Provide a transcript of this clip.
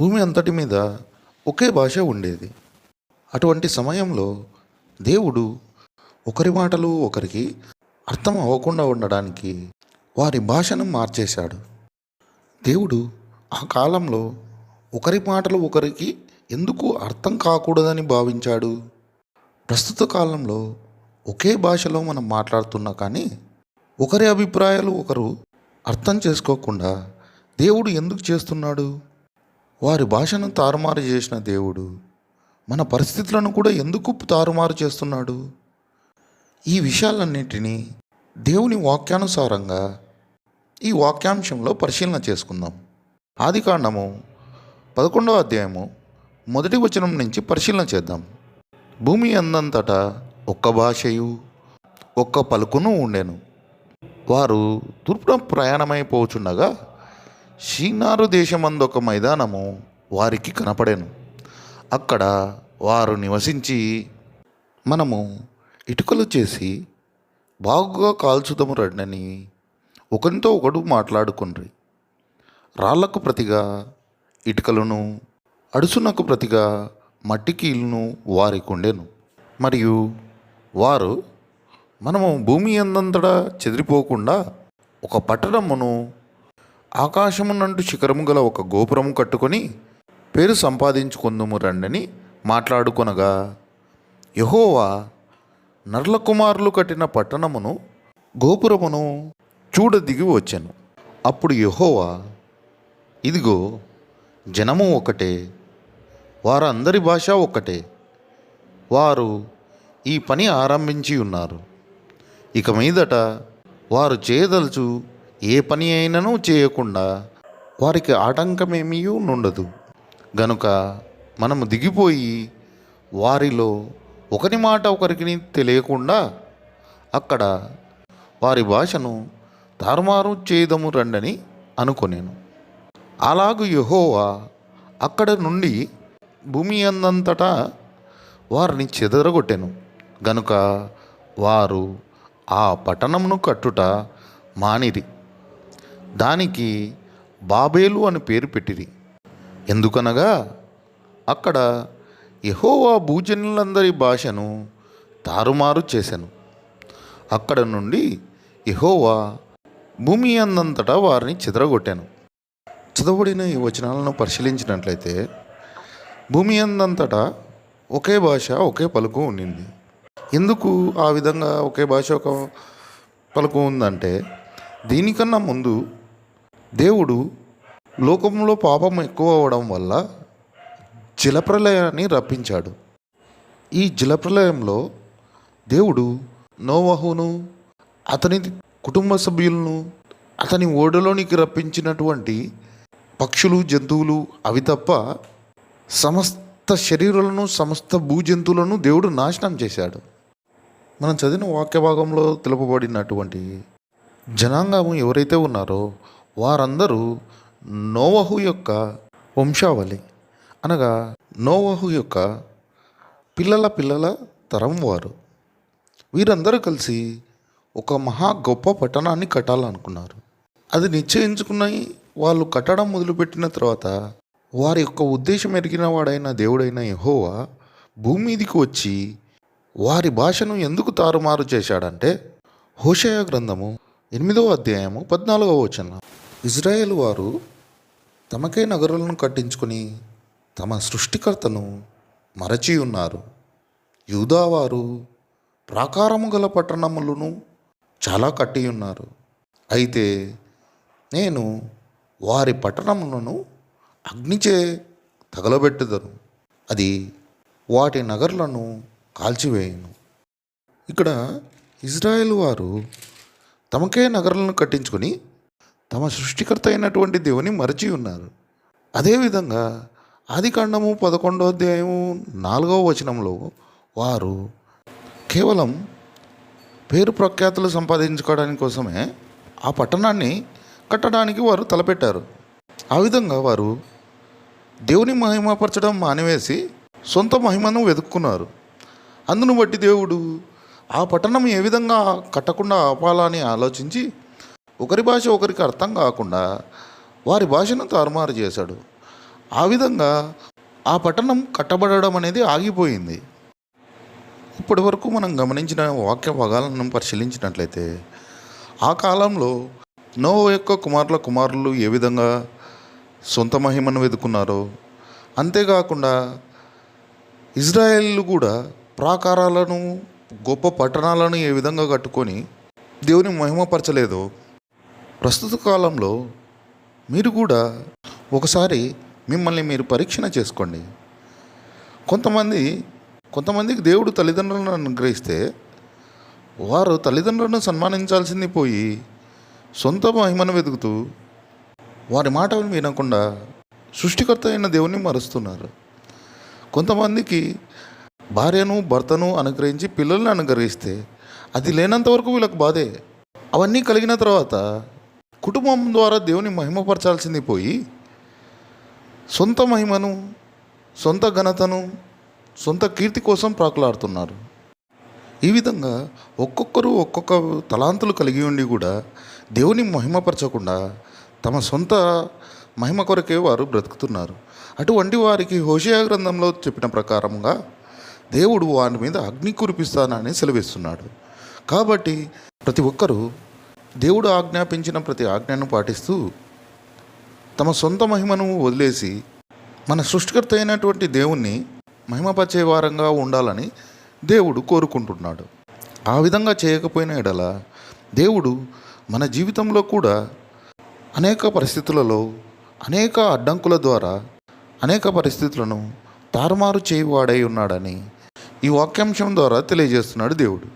భూమి అంతటి మీద ఒకే భాష ఉండేది. అటువంటి సమయంలో దేవుడు ఒకరి మాటలు ఒకరికి అర్థం అవ్వకుండా ఉండడానికి వారి భాషను మార్చేశాడు. దేవుడు ఆ కాలంలో ఒకరి మాటలు ఒకరికి ఎందుకు అర్థం కాకూడదని భావించాడు? ప్రస్తుత కాలంలో ఒకే భాషలో మనం మాట్లాడుతున్నా కానీ ఒకరి అభిప్రాయాలు ఒకరు అర్థం చేసుకోకుండా దేవుడు ఎందుకు చేస్తున్నాడు? వారి భాషను తారుమారు చేసిన దేవుడు మన పరిస్థితులను కూడా ఎందుకు తారుమారు చేస్తున్నాడు? ఈ విషయాలన్నింటినీ దేవుని వాక్యానుసారంగా ఈ వాక్యాంశంలో పరిశీలన చేసుకుందాం. ఆది కాండము పదకొండవ అధ్యాయము మొదటి వచనం నుంచి పరిశీలన చేద్దాం. భూమి అందంతటా ఒక్క భాషయు ఒక్క పలుకును ఉండెను. వారు తూర్పున ప్రయాణమైపోచుండగా షీనారు ఒక మైదానము వారికి కనపడాను. అక్కడ వారు నివసించి మనము ఇటుకలు చేసి బాగుగా కాల్చుదము రండని ఒకరితో ఒకడు మాట్లాడుకుండ్రి. రాళ్ళకు ప్రతిగా ఇటుకలను అడుసునకు ప్రతిగా మట్టి కీలును వారికి ఉండెను మరియు వారు మనము భూమి అందంతటా చెదిరిపోకుండా ఒక పట్టణమును ఆకాశమునంటు శిఖరము గల ఒక గోపురము కట్టుకొని పేరు సంపాదించుకుందుము రండని మాట్లాడుకొనగా యహోవా నర్ల కుమారులు కట్టిన పట్టణమును గోపురమును చూడ దిగి వచ్చాను. అప్పుడు యహోవా ఇదిగో జనము ఒకటే వారందరి భాష ఒక్కటే వారు ఈ పని ఆరంభించి ఉన్నారు ఇక మీదట వారు చేయదలుచు ఏ పని అయినను చేయకుండా వారికి ఆటంకమేమీ ఉండదు గనుక మనము దిగిపోయి వారిలో ఒకరి మాట ఒకరికి తెలియకుండా అక్కడ వారి భాషను తారుమారు చేయదము రండని అనుకొనేను. అలాగు యహోవా అక్కడ నుండి భూమి అందంతటా వారిని చెదరగొట్టెను. గనుక వారు ఆ పట్టణమును కట్టుట మానిరి. దానికి బాబేలు అని పేరు పెట్టిరి. ఎందుకనగా అక్కడ యహోవా భూజనులందరి భాషను తారుమారు చేశాను అక్కడ నుండి యహోవా భూమి అందంతటా వారిని చెదరగొట్టాను. చదవబడిన ఈ వచనాలను పరిశీలించినట్లయితే భూమి అందంతటా ఒకే భాష ఒకే పలుకు ఉండింది. ఎందుకు ఆ విధంగా ఒకే భాష ఒక పలుకు ఉందంటే దీనికన్నా ముందు దేవుడు లోకంలో పాపం ఎక్కువ అవడం వల్ల జలప్రలయాన్ని రప్పించాడు. ఈ జలప్రలయంలో దేవుడు నోవహును అతని కుటుంబ సభ్యులను అతని ఓడలోనికి రప్పించినటువంటి పక్షులు జంతువులు అవి తప్ప సమస్త శరీరాలను సమస్త భూజంతువులను దేవుడు నాశనం చేశాడు. మనం చదివిన వాక్య భాగంలో తెలుపబడినటువంటి జనాంగము ఎవరైతే ఉన్నారో వారందరూ నోవహు యొక్క వంశావళి. అనగా నోవహు యొక్క పిల్లల పిల్లల తరం వారు. వీరందరూ కలిసి ఒక మహా గొప్ప పట్టణాన్ని కట్టాలనుకున్నారు. అది నిశ్చయించుకున్న వాళ్ళు కట్టడం మొదలుపెట్టిన తర్వాత వారి యొక్క ఉద్దేశం ఎరిగిన వాడైన దేవుడైన యహోవా భూమి మీదికి వచ్చి వారి భాషను ఎందుకు తారుమారు చేశాడంటే హోషయ గ్రంథము ఎనిమిదవ అధ్యాయము పద్నాలుగవ వచనం. ఇజ్రాయేల్ వారు తమకే నగరులను కట్టించుకొని తమ సృష్టికర్తను మరచి ఉన్నారు. యూదావారు ప్రాకారము గల పట్టణములను చాలా కట్టి ఉన్నారు. అయితే నేను వారి పట్టణములను అగ్నిచే తగలబెట్టుదను. అది వాటి నగర్లను కాల్చివేయను. ఇక్కడ ఇజ్రాయెల్ వారు తమకే నగరాలను కట్టించుకొని తమ సృష్టికర్త అయినటువంటి దేవుని మరచి ఉన్నారు. అదేవిధంగా ఆది కాండము పదకొండో అధ్యాయము నాలుగవ వచనంలో వారు కేవలం పేరు ప్రఖ్యాతులు సంపాదించుకోవడానికి కోసమే ఆ పట్టణాన్ని కట్టడానికి వారు తలపెట్టారు. ఆ విధంగా వారు దేవుని మహిమపరచడం మానివేసి సొంత మహిమను వెతుక్కున్నారు. అందును బట్టి దేవుడు ఆ పట్టణం ఏ విధంగా కట్టకుండా ఆపాలని ఆలోచించి ఒకరి భాష ఒకరికి అర్థం కాకుండా వారి భాషను తారుమారు చేశాడు. ఆ విధంగా ఆ పట్టణం కట్టబడడం అనేది ఆగిపోయింది. ఇప్పటి వరకు మనం గమనించిన వాక్య భాగాలను పరిశీలించినట్లయితే ఆ కాలంలో నో యొక్క కుమారుల కుమారులు ఏ విధంగా సొంత మహిమను వెతుకున్నారో అంతేకాకుండా ఇజ్రాయేళ్ళు కూడా ప్రాకారాలను గొప్ప పట్టణాలను ఏ విధంగా కట్టుకొని దేవుని మహిమపరచలేదో ప్రస్తుత కాలంలో మీరు కూడా ఒకసారి మిమ్మల్ని మీరు పరీక్షణ చేసుకోండి. కొంతమంది కొంతమందికి దేవుడు తల్లిదండ్రులను అనుగ్రహిస్తే వారు తల్లిదండ్రులను సన్మానించాల్సింది పోయి సొంత మహిమను వెతుకుతూ వారి మాటలు వినకుండా సృష్టికర్త అయిన దేవుని మరుస్తున్నారు. కొంతమందికి భార్యను భర్తను అనుగ్రహించి పిల్లల్ని అనుగ్రహిస్తే అది లేనంత వరకు వీళ్ళకి బాధే. అవన్నీ కలిగిన తర్వాత కుటుంబం ద్వారా దేవుని మహిమపరచాల్సింది పోయి సొంత మహిమను సొంత ఘనతను సొంత కీర్తి కోసం ప్రాకులాడుతున్నారు. ఈ విధంగా ఒక్కొక్కరు ఒక్కొక్క తలాంతులు కలిగి ఉండి కూడా దేవుని మహిమపరచకుండా తమ సొంత మహిమ కొరకే వారు బ్రతుకుతున్నారు. అటువంటి వారికి హోషయా గ్రంథంలో చెప్పిన ప్రకారంగా దేవుడు వారి మీద అగ్ని కురిపిస్తానని సెలవిస్తున్నాడు. కాబట్టి ప్రతి ఒక్కరూ దేవుడు ఆజ్ఞాపించిన ప్రతి ఆజ్ఞను పాటిస్తూ తమ సొంత మహిమను వదిలేసి మన సృష్టికర్త అయినటువంటి దేవుణ్ణి మహిమపరిచే వారంగా ఉండాలని దేవుడు కోరుకుంటున్నాడు. ఆ విధంగా చేయకపోయిన ఎడల దేవుడు మన జీవితంలో కూడా అనేక పరిస్థితులలో అనేక అడ్డంకుల ద్వారా అనేక పరిస్థితులను తారుమారు చేయువాడై ఉన్నాడని ఈ వాక్యాంశం ద్వారా తెలియజేస్తున్నాడు దేవుడు.